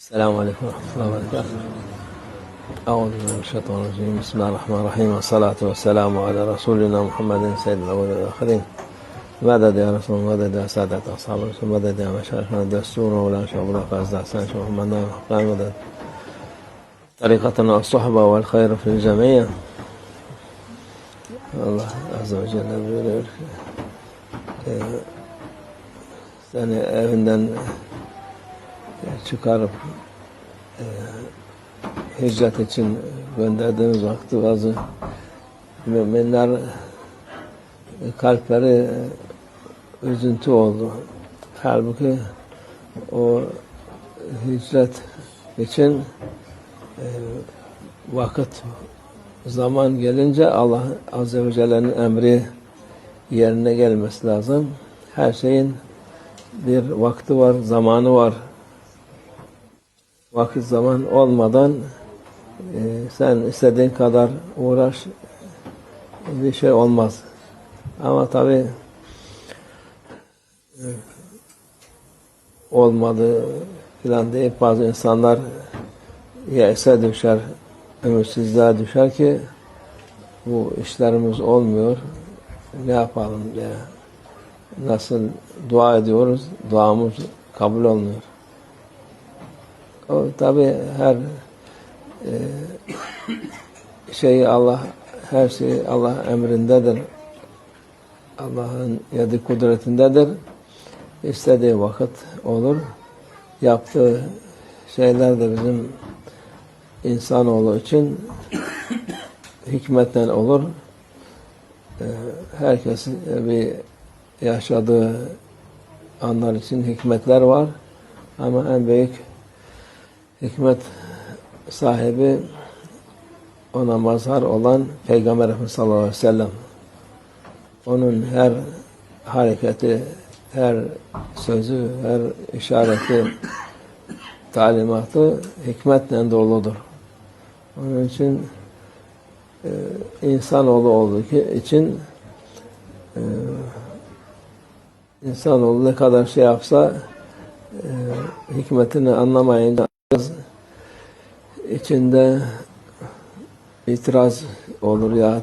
السلام عليكم ورحمة الله وبركاته. أعوذ بالله من الشيطان الرجيم. بسم الله الرحمن الرحيم. والصلاة والسلام على رسولنا محمد سيد الأولين والآخرين. مدد يا رسول الله؟ مدد يا سادة أصحاب الرسول مدد يا مشايخنا الدستور ولا شعب قاصد؟ أحسان شيخ محمد؟ الحقان مدد طريقتنا الصحبة والخير في الجميع. Allah Azze ve Celle buyuruyor çıkarıp e, hicret için gönderdiğimiz vakti bazı müminler e, kalpleri e, üzüntü oldu. Halbuki o hicret için e, vakit zaman gelince Allah Azze ve Celle'nin emri yerine gelmesi lazım. Her şeyin bir vakti var, zamanı var. Vakit zaman olmadan e, sen istediğin kadar uğraş bir şey olmaz. Ama tabi e, olmadı filan deyip bazı insanlar yese düşer, ümitsizliğe düşer ki bu işlerimiz olmuyor. Ne yapalım diye. Nasıl dua ediyoruz, duamız kabul olmuyor. O tabi her e, şeyi Allah, her şey Allah emrindedir. Allah'ın yedi kudretindedir. İstediği vakit olur. Yaptığı şeyler de bizim insanoğlu için hikmetten olur. Herkesin bir yaşadığı anlar için hikmetler var. Ama en büyük hikmet sahibi ona mazhar olan Peygamber Efendimiz sallallahu aleyhi ve sellem. Onun her hareketi, her sözü, her işareti, talimatı hikmetle doludur. Onun için e, insanoğlu olduğu için e, insanoğlu ne kadar şey yapsa e, hikmetini anlamayınca içinde itiraz olur ya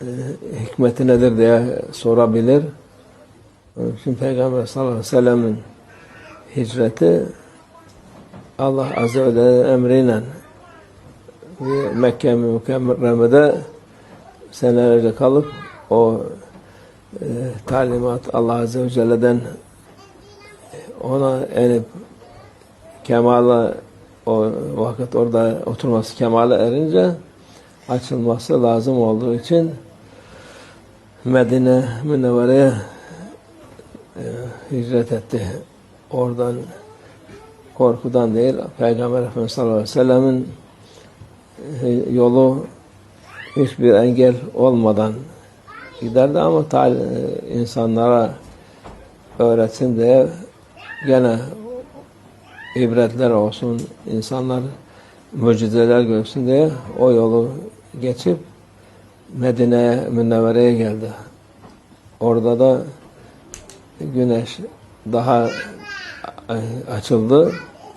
e, hikmeti nedir diye sorabilir. Onun için Peygamber sallallahu aleyhi ve sellem'in hicreti Allah Azze ve Celle emriyle Mekke mükerremede senelerce kalıp o e, talimat Allah Azze ve Celle'den ona enip kemala o vakit orada oturması kemale erince açılması lazım olduğu için Medine Münevvere'ye e, hicret etti. Oradan korkudan değil, Peygamber Efendimiz sallallahu aleyhi ve sellemin yolu hiçbir engel olmadan giderdi ama insanlara öğretsin diye gene ibretler olsun, insanlar mucizeler görsün diye o yolu geçip Medine'ye, Münevvere'ye geldi. Orada da güneş daha açıldı.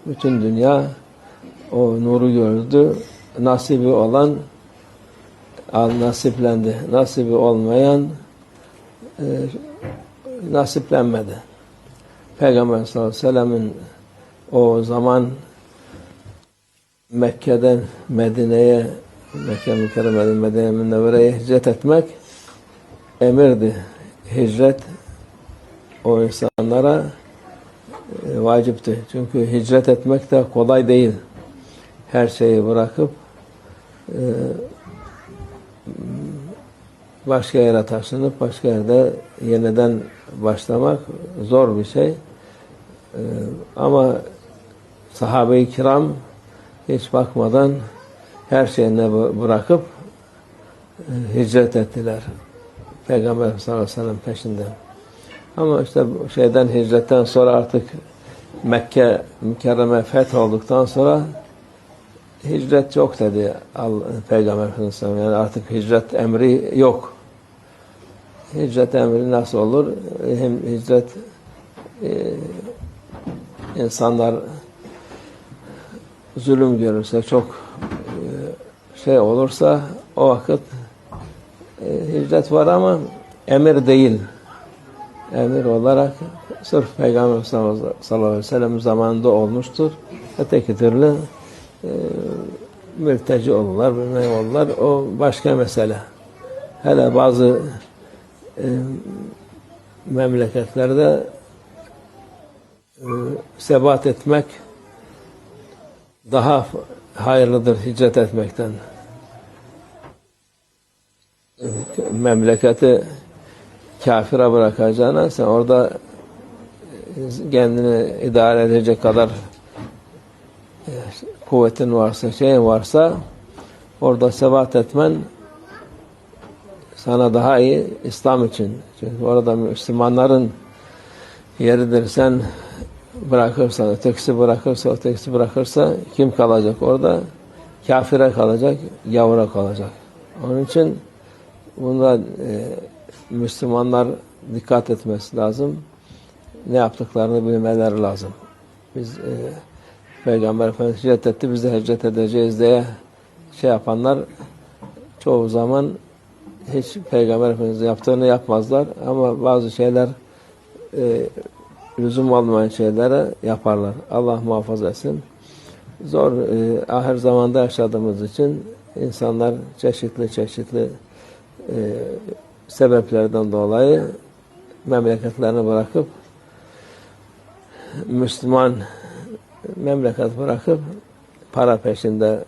Bütün dünya o nuru gördü. Nasibi olan nasiplendi. Nasibi olmayan e, nasiplenmedi. Peygamber sallallahu aleyhi ve sellem'in o zaman Mekke'den Medine'ye Mekke mükerremeden Medine Münevvere'ye hicret etmek emirdi. Hicret o insanlara e, vacipti. Çünkü hicret etmek de kolay değil. Her şeyi bırakıp e, başka yere taşınıp başka yerde yeniden başlamak zor bir şey. E, ama sahabe-i kiram hiç bakmadan her şeyini bırakıp hicret ettiler. Peygamber sallallahu aleyhi ve sellem peşinden. Ama işte şeyden hicretten sonra artık Mekke mükerreme feth olduktan sonra hicret yok dedi Peygamber Efendimiz. Yani artık hicret emri yok. Hicret emri nasıl olur? Hem hicret e, insanlar zulüm görürse, çok e, şey olursa o vakit e, hicret var ama emir değil. Emir olarak sırf Peygamber sallallahu aleyhi ve sellem zamanında olmuştur. Öteki türlü e, mülteci olurlar, bilmem olurlar. O başka mesele. Hele bazı memleketlerde sebat etmek daha hayırlıdır hicret etmekten. Memleketi kafire bırakacağına sen orada kendini idare edecek kadar e, kuvvetin varsa, şeyin varsa orada sebat etmen sana daha iyi İslam için. Çünkü orada Müslümanların yeridir. Sen bırakırsan, ötekisi bırakırsa, ötekisi bırakırsa kim kalacak orada? Kafire kalacak, yavra kalacak. Onun için bunda e, Müslümanlar dikkat etmesi lazım. Ne yaptıklarını bilmeleri lazım. Biz e, Peygamber Efendimiz hicret etti, biz de hicret edeceğiz diye şey yapanlar çoğu zaman hiç Peygamber Efendimiz yaptığını yapmazlar ama bazı şeyler e, lüzum olmayan şeylere yaparlar. Allah muhafaza etsin. Zor, e, ahir zamanda yaşadığımız için insanlar çeşitli çeşitli e, sebeplerden dolayı memleketlerini bırakıp Müslüman memleket bırakıp para peşinde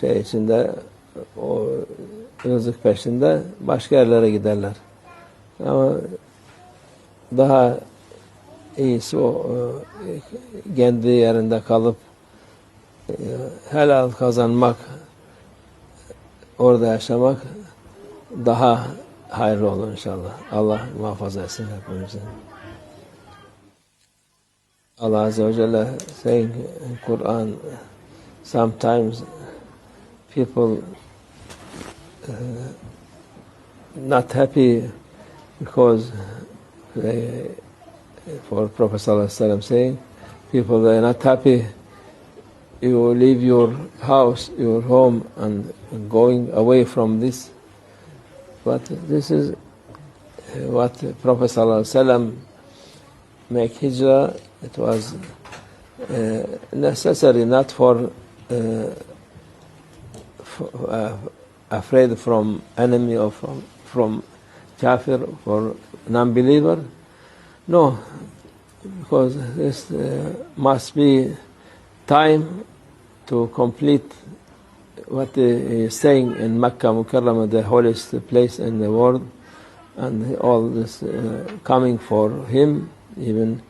şey içinde o rızık peşinde başka yerlere giderler. Ama daha iyisi o e, kendi yerinde kalıp e, helal kazanmak orada yaşamak daha hayırlı olur inşallah. Allah muhafaza etsin hepimizi. Allah Azze ve Celle saying in Quran, sometimes people uh, not happy because they, for Prophet Wasallam saying, people they are not happy. You leave your house, your home, and going away from this but this is what Prophet ﷺ make hijrah. It was uh, necessary not for, uh, for uh, afraid from enemy or from, from kafir or non-believer. No, because this uh, must be time to complete what he is saying in Mecca Mukarramah, the holiest place in the world, and all this uh, coming for him, even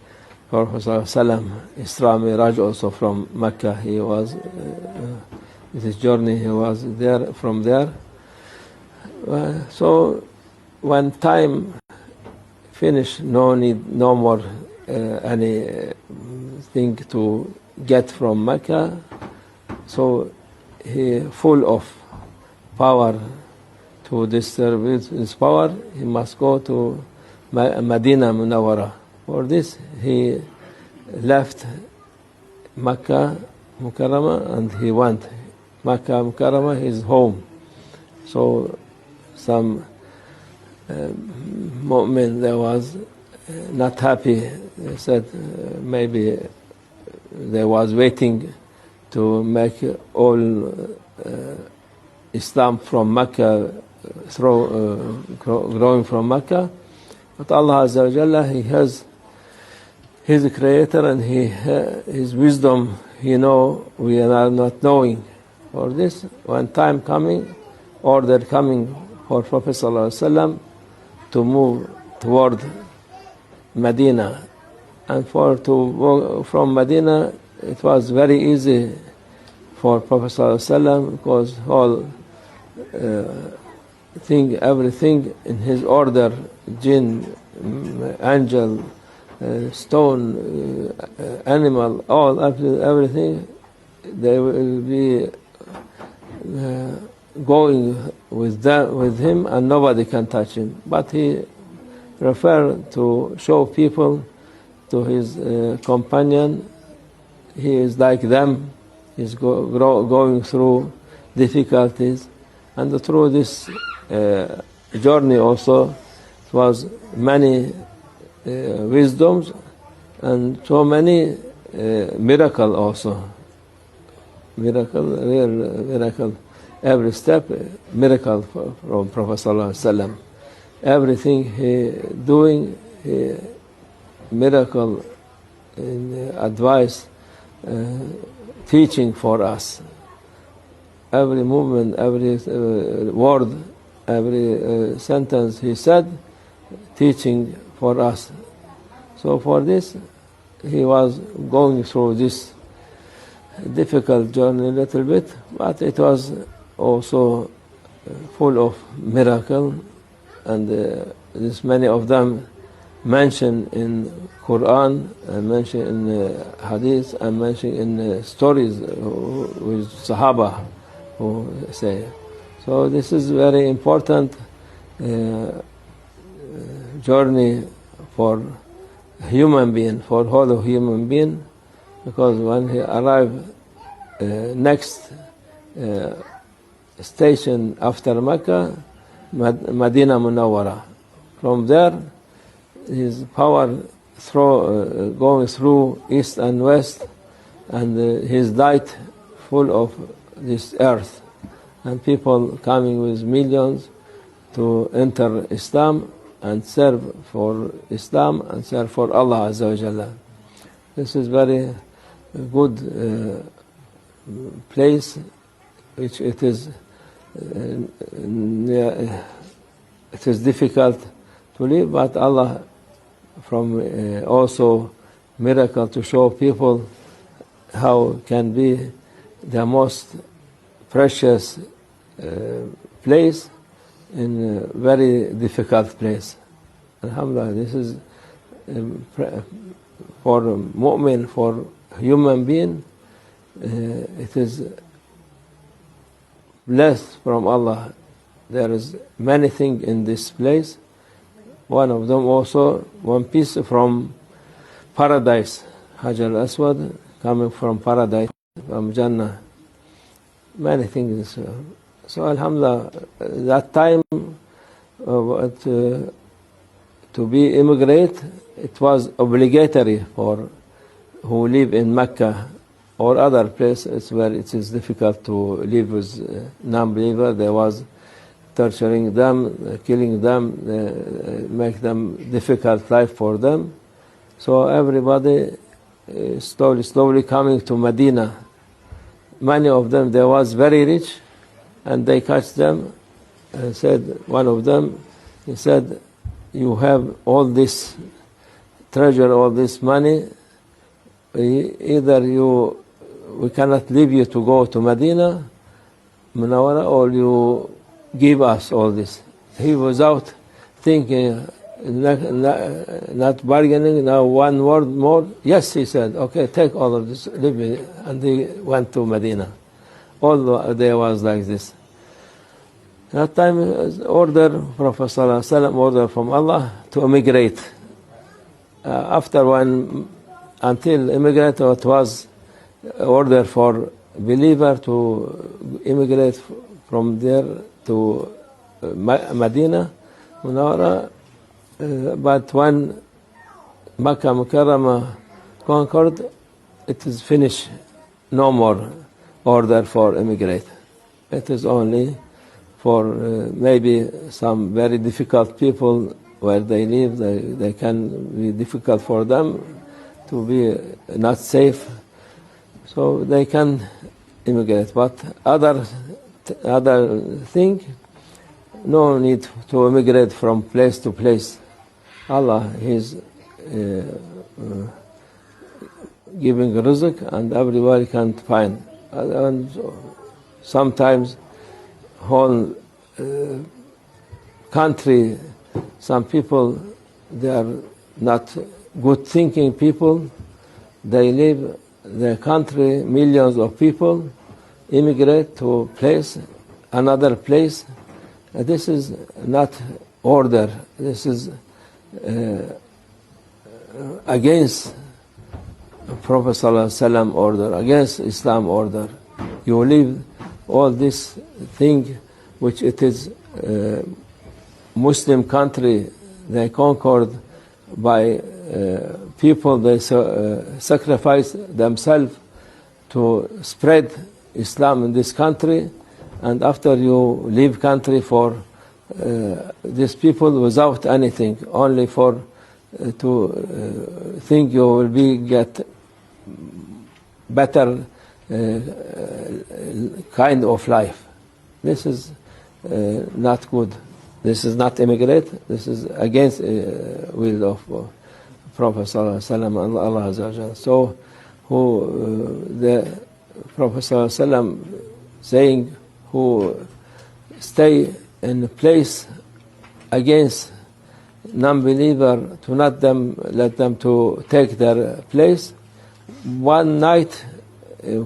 for Prophet Sallam, Isra Miraj also from Mecca, he was, uh, uh, his journey, he was there, from there. Uh, so when time finished, no need, no more uh, any uh, thing to get from Mecca, so he full of power to distribute his power, he must go to Medina Munawara. For this, he left Mecca Mukarrama and he went. Mecca Mukarrama, his home. So, some mu'min there was uh, not happy. They said uh, maybe they was waiting to make all uh, Islam from Mecca, throw, uh, growing from Mecca. But Allah Azza wa Jalla, He has His Creator and He His wisdom. He know we are not knowing. For this, when time coming, order coming for Prophet Sallallahu to move toward Medina, and for to walk from Medina it was very easy for Prophet ﷺ because all uh, thing, everything in his order, jinn, angel, uh, stone, uh, animal, all everything, they will be uh, going with them, with him, and nobody can touch him. But he referred to show people to his uh, companion he is like them, He's go, grow, going through difficulties. And through this uh, journey also, it was many uh, wisdoms and so many uh, miracle also. Miracle, real miracle. Every step, miracle from Prophet Wasallam. Everything he doing, he, miracle in uh, advice, uh, teaching for us. Every movement, every uh, word, every uh, sentence he said, teaching for us. So for this, he was going through this difficult journey a little bit, but it was also uh, full of miracle, and uh, there's many of them mentioned in Quran and mentioned in uh, Hadith and mentioned in uh, stories uh, with Sahaba who say. So this is very important uh, journey for human being, for whole human being, because when he arrived uh, next station after Mecca, Medina Munawwara. From there, his power through, uh, going through east and west, and uh, his light full of this earth, and people coming with millions to enter Islam and serve for Islam and serve for Allah Azza wa Jalla. This is very good uh, place, which it is it is difficult to live, but Allah from uh, also miracle to show people how can be the most precious uh, place in a very difficult place. Alhamdulillah, this is um, for mu'min, for human being, uh, it is blessed from Allah. There is many things in this place. One of them also one piece from paradise, Hajar al-Aswad, coming from paradise, from Jannah. Many things. So Alhamdulillah, that time uh, what, uh, to be immigrate, it was obligatory for who live in Mecca or other places where it is difficult to live with uh, non-believer. There was torturing them, uh, killing them, uh, make them difficult life for them. So everybody slowly, slowly coming to Medina. Many of them, they was very rich, and they catch them and said, one of them, he said, you have all this treasure, all this money, either you, we cannot leave you to go to Medina, Munawara, or you give us all this. He was out thinking, not, not, not bargaining, now one word more. Yes, he said, okay, take all of this, leave me. And he went to Medina. All day was like this. That time, order, Prophet Wasallam order from Allah to immigrate. Uh, after one, until immigrate, it was order for believer to immigrate from there to uh, Medina, Munawara. Uh, but when Makkah Mukarramah conquered, it is finished. No more order for immigrate. It is only for uh, maybe some very difficult people where they live, they, they can be difficult for them to be not safe, so they can immigrate. But other other thing, no need to immigrate from place to place. Allah is uh, uh, giving rizq and everybody can find. And sometimes whole uh, country, some people, they are not good thinking people. They leave their country, millions of people, immigrate to place, another place. Uh, This is not order. This is uh, against Prophet order, against Islam order. You leave all this thing which it is uh, Muslim country they conquered by uh, people they uh, sacrifice themselves to spread Islam in this country. And after you leave country for uh, these people without anything only for uh, to uh, think you will be get better uh, kind of life. This is uh, not good. This is not immigrate. This is against uh, will of Prophet and Allah Azza so who uh, the Prophet wasallam saying who stay in place against non-believer to not them let them to take their place. One night uh,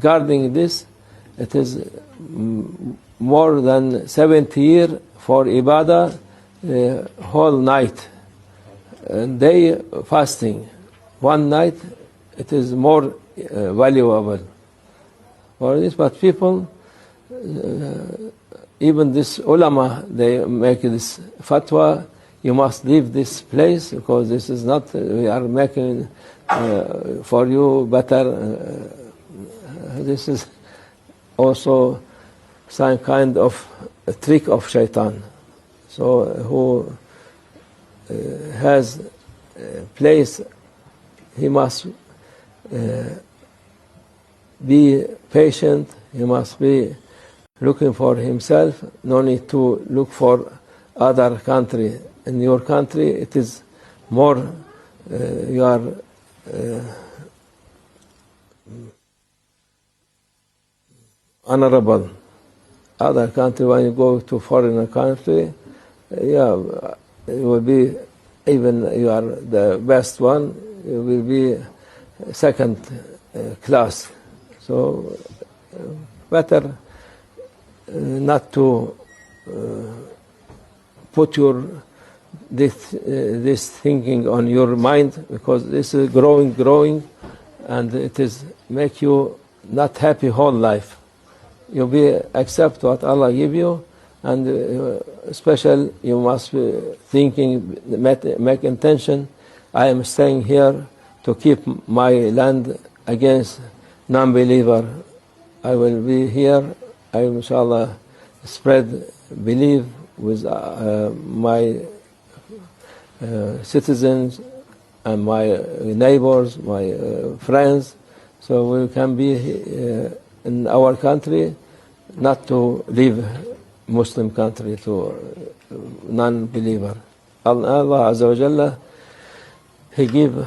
guarding this it is mm, more than 70 year for ibadah uh, whole night day fasting. One night it is more uh, valuable for this but people uh, even this ulama they make this fatwa. You must leave this place because this is not we are making uh, for you better uh, this is also some kind of trick of shaitan. So who uh, has a place he must uh, be patient he must be looking for himself no need to look for other country. In your country it is more uh, you are uh, honorable. Other country when you go to foreign country yeah will be even you are the best one you will be second uh, class. So uh, better uh, not to put your this this thinking on your mind because this is growing growing and it is make you not happy whole life. You be accept what Allah give you and uh, special you must be thinking make, intention. I am staying here to keep my land against non-believer. I will be here. I will inshallah spread belief with uh, my uh, citizens and my neighbors, my uh, friends, so we can be uh, in our country, not to leave Muslim country to uh, non-believer. Allah Azza wa Jalla, He give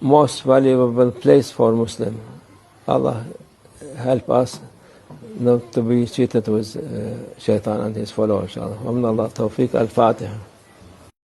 most valuable place for Muslim. Allah help us not to be cheated with uh, shaitan and his followers. inshallah. ومن الله التوفيق الفاتحة